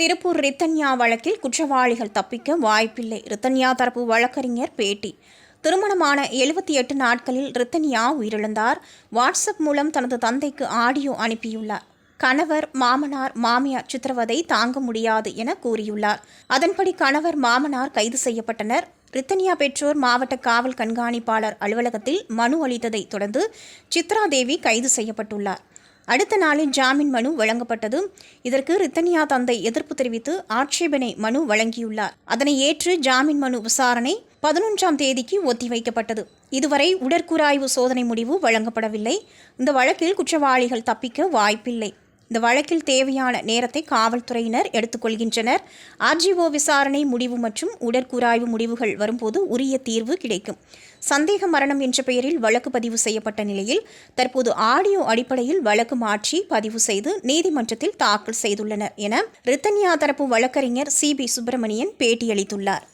திருப்பூர் ரித்தன்யா வழக்கில் குற்றவாளிகள் தப்பிக்க வாய்ப்பில்லை. ரித்தன்யா தரப்பு வழக்கறிஞர் பேட்டி. திருமணமான எழுபத்தி எட்டு நாட்களில் ரித்தன்யா உயிரிழந்தார். வாட்ஸ்அப் மூலம் தனது தந்தைக்கு ஆடியோ அனுப்பியுள்ளார். கணவர் மாமனார் மாமியார் சித்திரவதை தாங்க முடியாது என கூறியுள்ளார். அதன்படி கணவர் மாமனார் கைது செய்யப்பட்டனர். ரித்தன்யா பெற்றோர் மாவட்ட காவல் கண்காணிப்பாளர் அலுவலகத்தில் மனு அளித்ததைத் தொடர்ந்து சித்ரா தேவி கைது செய்யப்பட்டுள்ளார். அடுத்த நாளில் ஜாமீன் மனு வழங்கப்பட்டது. இதற்கு ரித்தனியா தந்தை எதிர்ப்பு தெரிவித்து ஆட்சேபனை மனு வழங்கியுள்ளார். அதனை ஏற்று ஜாமீன் மனு விசாரணை பதினொன்றாம் தேதிக்கு ஒத்திவைக்கப்பட்டது இதுவரை உடற்கூராய்வு சோதனை முடிவு வழங்கப்படவில்லை. இந்த வழக்கில் குற்றவாளிகள் தப்பிக்க வாய்ப்பில்லை. இந்த வழக்கில் தேவையான நேரத்தை காவல்துறையினர் எடுத்துக்கொள்கின்றனர். ஆர்ஜிஓ விசாரணை முடிவு மற்றும் உடற்கூராய்வு முடிவுகள் வரும்போது உரிய தீர்வு கிடைக்கும். சந்தேக மரணம் என்ற பெயரில் வழக்கு பதிவு செய்யப்பட்ட நிலையில் தற்போது ஆடியோ அடிப்படையில் வழக்கு மாற்றி பதிவு செய்து நீதிமன்றத்தில் தாக்கல் செய்துள்ளனர் என ரித்தன்யா தரப்பு வழக்கறிஞர் சி பி சுப்பிரமணியன் பேட்டியளித்துள்ளார்.